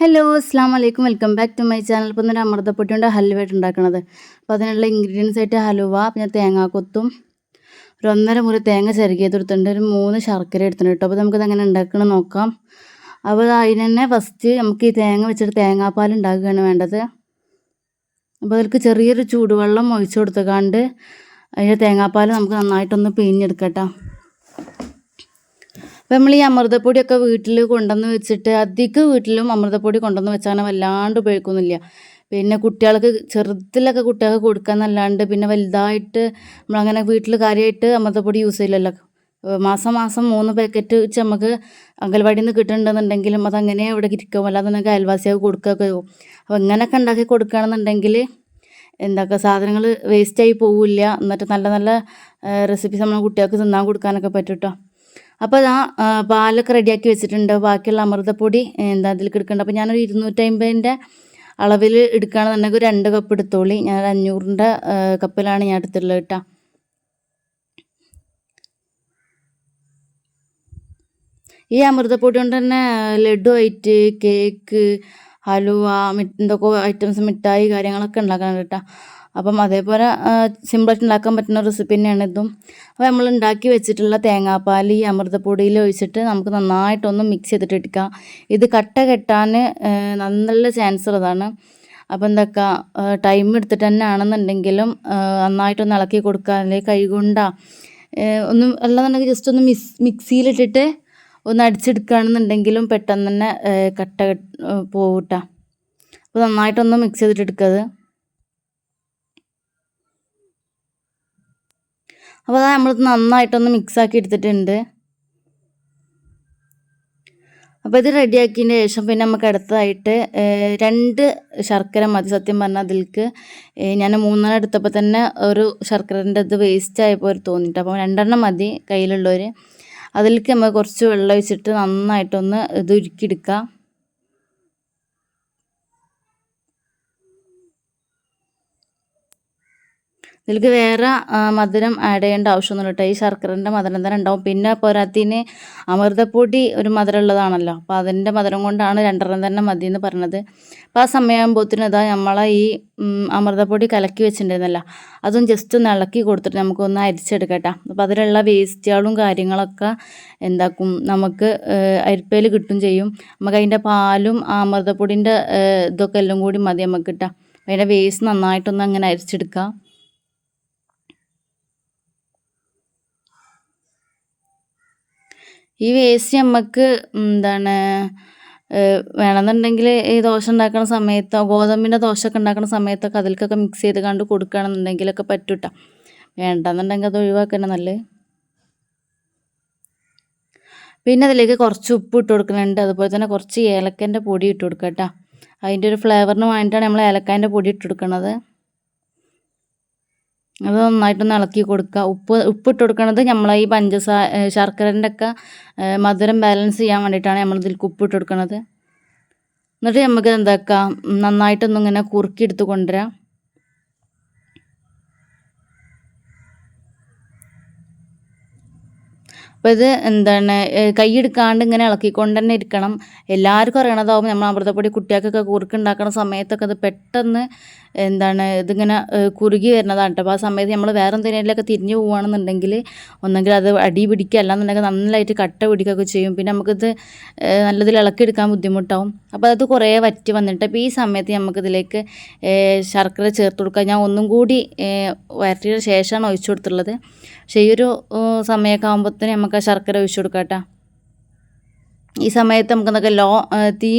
Hello അസ്സാം വലൈക്കും welcome back to my channel ഇപ്പോൾ ഒരു അമൃതപ്പൊട്ടി കൊണ്ട് ഹലുവായിട്ട് ഉണ്ടാക്കുന്നത് അപ്പോൾ അതിനുള്ള ഇൻഗ്രീഡിയൻസ് ആയിട്ട് ഹലുവ പിന്നെ തേങ്ങാക്കൊത്തും. ഒരു ഒന്നര മുറി തേങ്ങ ചിരകിയത് എടുത്തിട്ടുണ്ട്. ഒരു മൂന്ന് ശർക്കര എടുത്തിട്ടുണ്ട് കേട്ടോ. അപ്പോൾ നമുക്കത് അങ്ങനെ ഉണ്ടാക്കണം നോക്കാം. അപ്പോൾ അതിന് തന്നെ ഫസ്റ്റ് നമുക്ക് ഈ തേങ്ങ വെച്ചിട്ട് തേങ്ങാപ്പാൽ ഉണ്ടാക്കുകയാണ് വേണ്ടത്. അപ്പോൾ അതിലേക്ക് ചെറിയൊരു ചൂടുവെള്ളം ഒഴിച്ചു കൊടുത്തുകാണ്ട് അതിന്റെ തേങ്ങാപ്പാൽ നമുക്ക് നന്നായിട്ടൊന്ന് പിഴിഞ്ഞെടുക്കട്ടോ അപ്പോൾ നമ്മൾ ഈ അമൃതപ്പൊടിയൊക്കെ വീട്ടിൽ കൊണ്ടുവന്ന് വെച്ചിട്ട് അധികം വീട്ടിലും അമൃതപ്പൊടി കൊണ്ടുവന്ന് വെച്ചാൽ വല്ലാണ്ട് ഉപയോഗിക്കുന്നില്ല പിന്നെ കുട്ടികൾക്ക് ചെറുതിലൊക്കെ കുട്ടികൾക്ക് കൊടുക്കാന്നല്ലാണ്ട് പിന്നെ വലുതായിട്ട് നമ്മളങ്ങനെ വീട്ടിൽ കാര്യമായിട്ട് അമൃതപ്പൊടി യൂസ് ചെയ്യില്ലല്ലോ. മാസം മാസം മൂന്ന് പാക്കറ്റ് വെച്ച് നമുക്ക് അംഗൻവാടിയിൽ നിന്ന് കിട്ടുന്നുണ്ടെന്നുണ്ടെങ്കിലും അതങ്ങനെ ഇവിടെ ഇരിക്കും. അല്ലാതെ നമുക്ക് അയൽവാസികൾക്ക് കൊടുക്കുകയൊക്കെ ചെയ്യും. അപ്പോൾ ഇങ്ങനെയൊക്കെ ഉണ്ടാക്കി കൊടുക്കുകയാണെന്നുണ്ടെങ്കിൽ എന്താക്കുക സാധനങ്ങൾ വേസ്റ്റായി പോവില്ല. എന്നിട്ട് നല്ല നല്ല റെസിപ്പീസ് നമ്മൾ കുട്ടികൾക്ക് തിന്നാൻ കൊടുക്കാനൊക്കെ പറ്റും കേട്ടോ അപ്പോൾ ആ പാലൊക്കെ റെഡിയാക്കി വെച്ചിട്ടുണ്ട്. ബാക്കിയുള്ള അമൃതപ്പൊടി എന്താ അതിൽ എടുക്കേണ്ട അപ്പോൾ ഞാനൊരു ഇരുന്നൂറ്റമ്പതിന്റെ അളവിൽ എടുക്കുകയാണെന്നുണ്ടെങ്കിൽ രണ്ട് കപ്പ് എടുത്തോളി. ഞാൻ ഒരു അഞ്ഞൂറിന്റെ കപ്പിലാണ് ഞാൻ എടുത്തിട്ടുള്ളത് കേട്ടോ. ഈ അമൃതപ്പൊടി കൊണ്ട് തന്നെ ലഡു ആയിട്ട് കേക്ക് ഹലുവ എന്തൊക്കെ ഐറ്റംസ് മിഠായി കാര്യങ്ങളൊക്കെ ഉണ്ടാക്കാൻ കേട്ടോ. അപ്പം അതേപോലെ സിമ്പിളായിട്ട് ഉണ്ടാക്കാൻ പറ്റുന്ന റെസിപ്പി തന്നെയാണ് ഇതും. അപ്പോൾ നമ്മൾ ഉണ്ടാക്കി വെച്ചിട്ടുള്ള തേങ്ങാപ്പാൽ ഈ അമൃതപ്പൊടിയിൽ ഒഴിച്ചിട്ട് നമുക്ക് നന്നായിട്ടൊന്ന് മിക്സ് ചെയ്തിട്ട് എടുക്കാം. ഇത് കട്ട കെട്ടാൻ നല്ല ചാൻസ് ഉള്ളതാണ്. അപ്പോൾ എന്തൊക്കെ ടൈം എടുത്തിട്ട് തന്നെ ആണെന്നുണ്ടെങ്കിലും നന്നായിട്ടൊന്ന് ഇളക്കി കൊടുക്കുക. അല്ലെങ്കിൽ കൈകൊണ്ടാ ഒന്നും അല്ലാന്നുണ്ടെങ്കിൽ ജസ്റ്റ് ഒന്ന് മിക്സ് മിക്സിയിലിട്ടിട്ട് ഒന്ന് അടിച്ചെടുക്കുകയാണെന്നുണ്ടെങ്കിലും പെട്ടെന്ന് തന്നെ കട്ട പോവൂട്ടാ. അപ്പോൾ നന്നായിട്ടൊന്ന് മിക്സ് ചെയ്തിട്ട് എടുക്കുക അപ്പോൾ അത് നമ്മൾ നന്നായിട്ടൊന്ന് മിക്സാക്കി എടുത്തിട്ടുണ്ട്. അപ്പോൾ ഇത് റെഡിയാക്കിയതിന് ശേഷം പിന്നെ നമുക്ക് അടുത്തതായിട്ട് രണ്ട് ശർക്കര മതി. സത്യം പറഞ്ഞാൽ അതിലേക്ക് ഞാൻ മൂന്നെണ്ണം എടുത്തപ്പോൾ തന്നെ ഒരു ശർക്കരന്റെ ഇത് വേസ്റ്റ് ആയപ്പോൾ തോന്നിയിട്ട് അപ്പോൾ രണ്ടെണ്ണം മതി കയ്യിലുള്ളവർ അതിലേക്ക് നമ്മൾ കുറച്ച് വെള്ളം ഒഴിച്ചിട്ട് നന്നായിട്ടൊന്ന് ഇത് ഉരുക്കിയെടുക്കുക ഇതിലേക്ക് വേറെ മധുരം ആഡ് ചെയ്യേണ്ട ആവശ്യമൊന്നുമില്ല കേട്ടോ ഈ ശർക്കരന്റെ മധുരം തന്നെ ഉണ്ടാവും. പിന്നെ പോരാത്തിന് അമൃതപ്പൊടി ഒരു മധുരം ഉള്ളതാണല്ലോ. അപ്പോൾ അതിന്റെ മധുരം കൊണ്ടാണ് രണ്ടെണ്ണം തന്നെ മതി എന്ന് പറഞ്ഞത്. അപ്പോൾ ആ സമയമാകുമ്പോഴത്തേനും ഇതാ നമ്മളെ ഈ അമൃതപ്പൊടി കലക്കി വെച്ചിട്ടുണ്ടായിരുന്നല്ലോ. അതും ജസ്റ്റ് ഒന്ന് ഇളക്കി കൊടുത്തിട്ട് നമുക്കൊന്ന് അരിച്ചെടുക്കട്ടെ. അപ്പോൾ അതിലുള്ള വേസ്റ്റുകളും കാര്യങ്ങളൊക്കെ എന്താക്കും? നമുക്ക് അരിപ്പയിൽ കിട്ടും ചെയ്യും. നമുക്ക് അതിന്റെ പാലും അമൃതപ്പൊടിന്റെ ഇതൊക്കെ എല്ലാം കൂടി മതി നമുക്ക് കിട്ടാം അതിന്റെ വേസ്റ്റ് നന്നായിട്ടൊന്ന് അങ്ങനെ അരിച്ചെടുക്കാം. ഈ വേസ്റ്റ് നമുക്ക് എന്താണ് വേണമെന്നുണ്ടെങ്കിൽ ഈ ദോശ ഉണ്ടാക്കുന്ന സമയത്തോ ഗോതമ്പിന്റെ ദോശയൊക്കെ ഉണ്ടാക്കുന്ന സമയത്തൊക്കെ അതിലേക്കൊക്കെ മിക്സ് ചെയ്ത് കണ്ട് കൊടുക്കുകയാണെന്നുണ്ടെങ്കിലൊക്കെ പറ്റും കേട്ടോ വേണ്ടെന്നുണ്ടെങ്കിൽ അത് ഒഴിവാക്കണം നല്ലത്. പിന്നെ അതിലേക്ക് കുറച്ച് ഉപ്പ് ഇട്ട് കൊടുക്കുന്നുണ്ട്. അതുപോലെ തന്നെ കുറച്ച് ഏലക്കന്റെ പൊടി ഇട്ട് കൊടുക്കുക കേട്ടോ അതിന്റെ ഒരു ഫ്ലേവറിന് വേണ്ടിയിട്ടാണ് നമ്മൾ ഏലക്കാന്റെ പൊടി ഇട്ട് കൊടുക്കുന്നത് അത് നന്നായിട്ടൊന്ന് ഇളക്കി കൊടുക്കുക. ഉപ്പ് ഉപ്പിട്ട് കൊടുക്കണത് നമ്മൾ ഈ പഞ്ചസാര ശർക്കരന്റെ ഒക്കെ മധുരം ബാലൻസ് ചെയ്യാൻ വേണ്ടിയിട്ടാണ് നമ്മൾ ഇതിൽ ഉപ്പിട്ട് കൊടുക്കണത്. എന്നിട്ട് നമുക്ക് എന്താക്കാം നന്നായിട്ടൊന്നിങ്ങനെ കുറുക്കി എടുത്ത് കൊണ്ടുവരാം. അപ്പോൾ ഇത് എന്താണ് കൈയെടുക്കാണ്ട് ഇങ്ങനെ ഇളക്കിക്കൊണ്ട് തന്നെ ഇരിക്കണം. എല്ലാവർക്കും അറിയണതാവും നമ്മൾ അമൃതപ്പൊടി കുട്ടികൾക്കൊക്കെ കുറുക്കുണ്ടാക്കുന്ന സമയത്തൊക്കെ അത് പെട്ടെന്ന് എന്താണ് ഇതിങ്ങനെ കുറുകി വരുന്നതാണ് കേട്ടോ. അപ്പോൾ ആ സമയത്ത് നമ്മൾ വേറെ എന്തെങ്കിലുമൊക്കെ തിരിഞ്ഞു പോവുകയാണെന്നുണ്ടെങ്കിൽ ഒന്നെങ്കിൽ അത് അടി പിടിക്കുക. അല്ലാന്നുണ്ടെങ്കിൽ നന്നായിട്ട് കട്ട പിടിക്കുകയൊക്കെ ചെയ്യും. പിന്നെ നമുക്കിത് നല്ലതിൽ ഇളക്കിയെടുക്കാൻ ബുദ്ധിമുട്ടാവും. അപ്പോൾ അത് കുറേ വറ്റി വന്നിട്ട് അപ്പോൾ ഈ സമയത്ത് നമുക്കിതിലേക്ക് ശർക്കര ചേർത്ത് കൊടുക്കുക. ഞാൻ ഒന്നും കൂടി വരട്ടിയ ശേഷമാണ് ഒഴിച്ചു കൊടുത്തുള്ളത് പക്ഷേ ഈ ഒരു സമയമൊക്കെ ആകുമ്പോഴത്തേന് നമുക്ക് ശർക്കര ഒഴിച്ചു കൊടുക്കാം കേട്ടോ. ഈ സമയത്ത് നമുക്ക് എന്തൊക്കെ ലോ തീ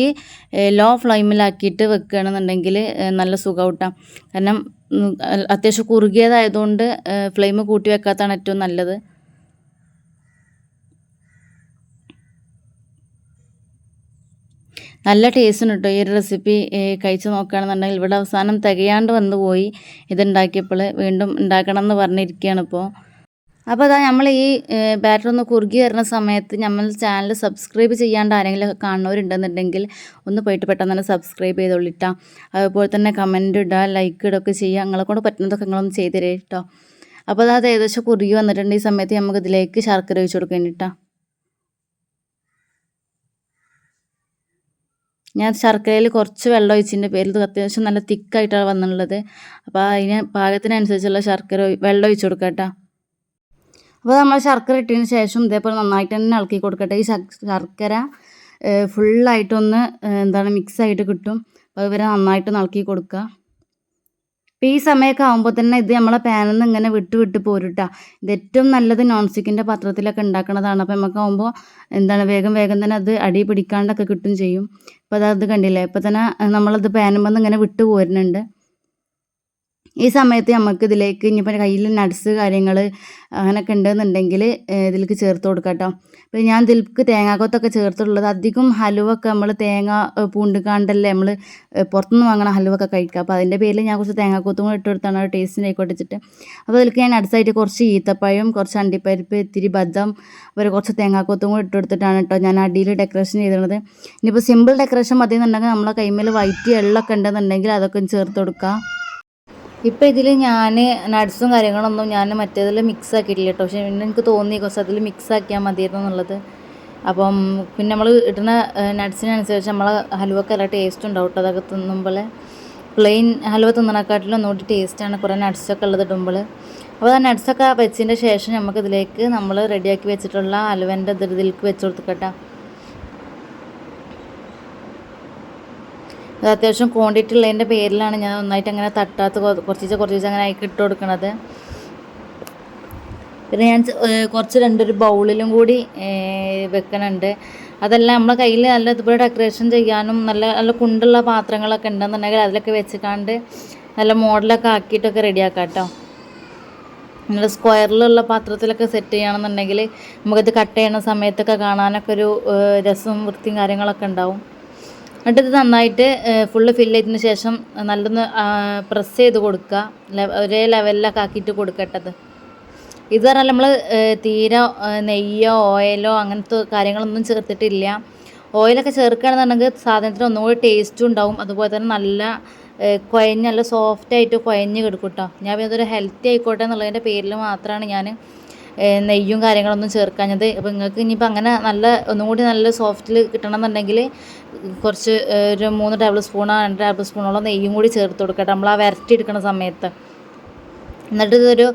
ലോ ഫ്ലെയിമിലാക്കിയിട്ട് വെക്കുകയാണെന്നുണ്ടെങ്കിൽ നല്ല സുഖം കിട്ടാം. കാരണം അത്യാവശ്യം കുറുകിയതായതുകൊണ്ട് ഫ്ലെയിം കൂട്ടി വെക്കാത്തതാണ് ഏറ്റവും നല്ലത്. നല്ല ടേസ്റ്റ് ഉണ്ട് കേട്ടോ ഈ ഒരു റെസിപ്പി കഴിച്ചു നോക്കുകയാണെന്നുണ്ടെങ്കിൽ ഇവിടെ അവസാനം തികയാണ്ട് വന്നു പോയി. ഇതുണ്ടാക്കിയപ്പോൾ വീണ്ടും ഉണ്ടാക്കണം എന്ന് പറഞ്ഞിരിക്കുകയാണ് ഇപ്പോൾ അപ്പോൾ അതാ നമ്മൾ ഈ ബാറ്റർ ഒന്ന് കുറുകി വരുന്ന സമയത്ത് നമ്മൾ ചാനൽ സബ്സ്ക്രൈബ് ചെയ്യാണ്ട് ആരെങ്കിലും കാണുന്നവരുണ്ടെന്നുണ്ടെങ്കിൽ ഒന്ന് പോയിട്ട് പെട്ടെന്ന് തന്നെ സബ്സ്ക്രൈബ് ചെയ്തോളിട്ടാ. അതുപോലെ തന്നെ കമന്റ് ഇടുക ലൈക്ക് ഇടുകയൊക്കെ ചെയ്യുക. നിങ്ങളെ കൊണ്ട് പറ്റുന്നതൊക്കെ നിങ്ങളൊന്ന് ചെയ്തു തരേ കേട്ടോ അപ്പോൾ അത് ഏകദേശം കുറുകി വന്നിട്ടുണ്ട്. ഈ സമയത്ത് നമുക്ക് ഇതിലേക്ക് ശർക്കര വെച്ച് കൊടുക്കാൻ കേട്ടോ ഞാൻ ശർക്കരയിൽ കുറച്ച് വെള്ളം ഒഴിച്ചതിന്റെ പേരിൽ അത്യാവശ്യം നല്ല തിക്കായിട്ടാണ് വന്നിട്ടുള്ളത്. അപ്പോൾ അതിന് പാകത്തിനനുസരിച്ചുള്ള ശർക്കര വെള്ളം ഒഴിച്ചു കൊടുക്കാം കേട്ടോ. അപ്പോൾ നമ്മൾ ശർക്കര ഇട്ടതിന് ശേഷം ഇതേപോലെ നന്നായിട്ട് തന്നെ ഇളക്കി കൊടുക്കട്ടെ. ഈ ശർ- ശർക്കര ഫുള്ളായിട്ടൊന്ന് എന്താണ് മിക്സ് ആയിട്ട് കിട്ടും. അപ്പോൾ ഇവരെ നന്നായിട്ട് ഇളക്കി കൊടുക്കുക. അപ്പോൾ ഈ സമയമൊക്കെ ആകുമ്പോൾ തന്നെ ഇത് നമ്മളെ പാനിൽ നിന്ന് ഇങ്ങനെ വിട്ട് വിട്ട് പോരുട്ടാ. ഇത് ഏറ്റവും നല്ലത് നോൺ സ്റ്റിക്കിന്റെ പാത്രത്തിലൊക്കെ ഉണ്ടാക്കുന്നതാണ് അപ്പോൾ നമുക്കാകുമ്പോൾ എന്താണ് വേഗം വേഗം തന്നെ അത് അടി പിടിക്കാണ്ടൊക്കെ കിട്ടും ചെയ്യും. അപ്പോൾ അത് കണ്ടില്ലേ? ഇപ്പോൾ തന്നെ നമ്മളത് പാനുമ്പോൾ ഇങ്ങനെ വിട്ട് പോരുന്നുണ്ട്. ഈ സമയത്ത് നമുക്ക് ഇതിലേക്ക് ഇനിയിപ്പോൾ കയ്യിൽ നട്സ് കാര്യങ്ങൾ അങ്ങനെയൊക്കെ ഉണ്ടെന്നുണ്ടെങ്കിൽ ഇതിലേക്ക് ചേർത്ത് കൊടുക്കാം കേട്ടോ അപ്പോൾ ഞാൻ ഇതിലേക്ക് തേങ്ങാക്കൊത്തൊക്കെ ചേർത്തിട്ടുള്ളത് അധികം ഹലുവ ഒക്കെ നമ്മൾ തേങ്ങ പൂണ്ടിക്കാണ്ടല്ലേ നമ്മൾ പുറത്തുനിന്ന് വാങ്ങണ ഹലുവ ഒക്കെ കഴിക്കുക അപ്പോൾ അതിന്റെ പേരിൽ ഞാൻ കുറച്ച് തേങ്ങാക്കൊത്തും കൂടി ഇട്ട് കൊടുത്താണ്. ടേസ്റ്റിന് ആയിക്കോട്ടെ വെച്ചിട്ട്. അപ്പോൾ അതിലേക്ക് ഞാൻ നട്സായിട്ട് കുറച്ച് ഈത്തപ്പഴം കുറച്ച് അണ്ടിപ്പരിപ്പ് ഇത്തിരി ബദം ഒരു കുറച്ച് തേങ്ങാക്കൊത്തും കൂടി ഇട്ട് കൊടുത്തിട്ടാണ് കേട്ടോ ഞാൻ അടിയിൽ ഡെക്കറേഷൻ ചെയ്തിരുന്നത് ഇനിയിപ്പോൾ സിമ്പിൾ ഡെക്കറേഷൻ മതി എന്നുണ്ടെങ്കിൽ നമ്മളെ കൈമേൽ വൈറ്റ് എള്ളൊക്കെ ഉണ്ടെന്നുണ്ടെങ്കിൽ അതൊക്കെ ചേർത്ത് കൊടുക്കുക ഇപ്പം ഇതിൽ ഞാൻ നട്ട്സും കാര്യങ്ങളൊന്നും ഞാൻ മറ്റേതിൽ മിക്സ് ആക്കിയിട്ടില്ല കേട്ടോ. പക്ഷേ പിന്നെ എനിക്ക് തോന്നി കുറച്ച് അതിൽ മിക്സ് ആക്കിയാൽ മതിയായിരുന്നു എന്നുള്ളത്. അപ്പം പിന്നെ നമ്മൾ ഇടുന്ന നട്ട്സിനനുസരിച്ച് നമ്മളെ ഹലുവക്ക് നല്ല ടേസ്റ്റ് ഉണ്ടാവും കേട്ടോ. അതൊക്കെ തിന്നുമ്പോൾ പ്ലെയിൻ ഹലുവ തിന്നണക്കാട്ടിലും ഒന്നുകൂടി ടേസ്റ്റാണ് കുറേ നട്ട്സൊക്കെ ഉള്ളത് ഇടുമ്പോൾ അപ്പോൾ ആ നട്ട്സൊക്കെ വെച്ചതിന്റെ ശേഷം നമുക്ക് ഇതിലേക്ക് നമ്മൾ റെഡിയാക്കി വെച്ചിട്ടുള്ള ഹലുവന്റെ ഇത് ഇതിലേക്ക് വെച്ച് കൊടുത്തിക്കട്ടെ അത് അത്യാവശ്യം ക്വാണ്ടിറ്റി ഉള്ളതിന്റെ പേരിലാണ് ഞാൻ നന്നായിട്ട് അങ്ങനെ തട്ടാത്ത കുറച്ച് കുറച്ച് അങ്ങനെ ആയിട്ട് ഇട്ട് കൊടുക്കണത്. പിന്നെ ഞാൻ കുറച്ച് രണ്ടൊരു ബൗളിലും കൂടി വെക്കണുണ്ട്. അതെല്ലാം നമ്മളെ കയ്യിൽ നല്ല ഇതുപോലെ ഡെക്കറേഷൻ ചെയ്യാനും നല്ല നല്ല കുണ്ടുള്ള പാത്രങ്ങളൊക്കെ ഉണ്ടെന്നുണ്ടെങ്കിൽ അതിലൊക്കെ വെച്ചിക്കാണ്ട് നല്ല മോഡലൊക്കെ ആക്കിയിട്ടൊക്കെ റെഡിയാക്കാം കേട്ടോ നല്ല സ്ക്വയറിലുള്ള പാത്രത്തിലൊക്കെ സെറ്റ് ചെയ്യുകയാണെന്നുണ്ടെങ്കിൽ നമുക്കിത് കട്ട് ചെയ്യണ സമയത്തൊക്കെ കാണാനൊക്കെ ഒരു രസവും വൃത്തിയും കാര്യങ്ങളൊക്കെ ഉണ്ടാവും. എന്നിട്ട് ഇത് നന്നായിട്ട് ഫുള്ള് ഫില്ല് ചെയ്തതിന് ശേഷം നല്ലൊന്ന് പ്രസ് ചെയ്ത് കൊടുക്കുക. ഒരേ ലെവലിലൊക്കെ ആക്കിയിട്ട് കൊടുക്കട്ടത് ഇത്. പറഞ്ഞാൽ നമ്മൾ തീരെ നെയ്യോ ഓയിലോ അങ്ങനത്തെ കാര്യങ്ങളൊന്നും ചേർത്തിട്ടില്ല. ഓയിലൊക്കെ ചേർക്കുകയാണെന്നുണ്ടെങ്കിൽ സാധനത്തിന് ഒന്നുകൂടി ടേസ്റ്റും ഉണ്ടാവും. അതുപോലെ തന്നെ നല്ല കുഴഞ്ഞ് നല്ല സോഫ്റ്റായിട്ട് കുഴഞ്ഞ് കിടക്കും കേട്ടോ. ഞാൻ ഇതൊരു ഹെൽത്തി ആയിക്കോട്ടെ എന്നുള്ളതിന്റെ പേരിൽ മാത്രമാണ് ഞാൻ നെയ്യും കാര്യങ്ങളൊന്നും ചേർക്കാഞ്ഞത്. അപ്പോൾ നിങ്ങൾക്ക് ഇനിയിപ്പോൾ അങ്ങനെ നല്ല ഒന്നും കൂടി നല്ല സോഫ്റ്റിൽ കിട്ടണമെന്നുണ്ടെങ്കിൽ കുറച്ച് ഒരു മൂന്ന് ടേബിൾ സ്പൂണോ രണ്ട് ടേബിൾ സ്പൂണോളം നെയ്യും കൂടി ചേർത്ത് കൊടുക്കട്ടെ. നമ്മൾ ആ വരട്ടി എടുക്കുന്ന സമയത്ത്. എന്നിട്ട് ഇതൊരു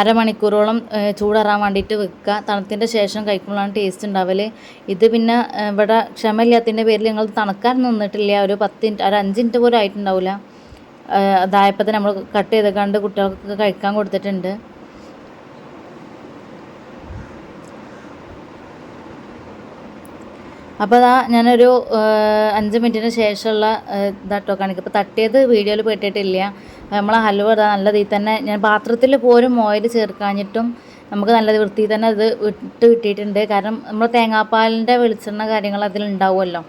അരമണിക്കൂറോളം ചൂടാറാൻ വേണ്ടിയിട്ട് വെക്കുക. തണുത്തിന്റെ ശേഷം കഴിക്കുമ്പോഴാണ് ടേസ്റ്റ് ഉണ്ടാവൽ. ഇത് പിന്നെ ഇവിടെ ക്ഷമയില്ലാത്തതിന്റെ പേരിൽ ഞങ്ങൾ തണുക്കാൻ നിന്നിട്ടില്ല. ഒരു പത്ത് മിനിറ്റ് ഒരു അഞ്ച് മിനിറ്റ് പോലും ആയിട്ടുണ്ടാവില്ല. അതായപ്പോൾ നമ്മൾ കട്ട് ചെയ്ത് കണ്ട് കുട്ടികൾക്കൊക്കെ കഴിക്കാൻ കൊടുത്തിട്ടുണ്ട്. അപ്പോൾ അതാ ഞാനൊരു അഞ്ച് മിനിറ്റിന് ശേഷമുള്ള ഇതാട്ടോ കാണിക്കും. ഇപ്പോൾ തട്ടിയത് വീഡിയോയിൽ പെട്ടിട്ടില്ല. നമ്മളെ ഹലുവ ഇതാ നല്ല രീതിയിൽ തന്നെ ഞാൻ പാത്രത്തിൽ പോലും ഓയിൽ ചേർക്കാഞ്ഞിട്ടും നമുക്ക് നല്ല വൃത്തിയിൽ തന്നെ അത് ഇട്ട് കിട്ടിയിട്ടുണ്ട്. കാരണം നമ്മൾ തേങ്ങാപ്പാലിന്റെ വെളിച്ചെണ്ണ കാര്യങ്ങൾ അതിലുണ്ടാവുമല്ലോ.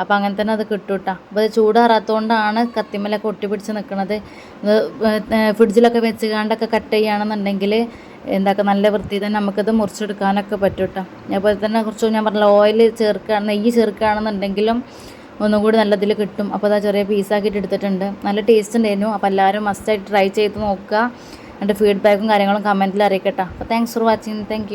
അപ്പോൾ അങ്ങനെ തന്നെ അത് കിട്ടും കേട്ടോ അപ്പോൾ അത് ചൂടാറാത്തതുകൊണ്ടാണ് കത്തിമലൊക്കെ ഒട്ടി പിടിച്ച് നിൽക്കുന്നത് ഫ്രിഡ്ജിലൊക്കെ വെച്ച് കാണ്ടൊക്കെ കട്ട് ചെയ്യുകയാണെന്നുണ്ടെങ്കിൽ എന്താക്കുക നല്ല വൃത്തി തന്നെ നമുക്കത് മുറിച്ചെടുക്കാനൊക്കെ പറ്റും കേട്ടോ അതുപോലെ തന്നെ കുറച്ച് ഞാൻ പറഞ്ഞ ഓയിൽ ചേർക്കുക നെയ്യ് ചേർക്കുകയാണെന്നുണ്ടെങ്കിലും ഒന്നും കൂടി നല്ലതിൽ കിട്ടും. അപ്പോൾ അതാ ചെറിയ പീസാക്കിയിട്ട് എടുത്തിട്ടുണ്ട്. നല്ല ടേസ്റ്റ് ഉണ്ടായിരുന്നു. അപ്പോൾ എല്ലാവരും മസ്റ്റായിട്ട് ട്രൈ ചെയ്ത് നോക്കുക. എന്റെ ഫീഡ്ബാക്കും കാര്യങ്ങളും കമന്റിൽ അറിയിക്കട്ടെ. അപ്പോൾ താങ്ക്സ് ഫോർ വാച്ചിങ് താങ്ക്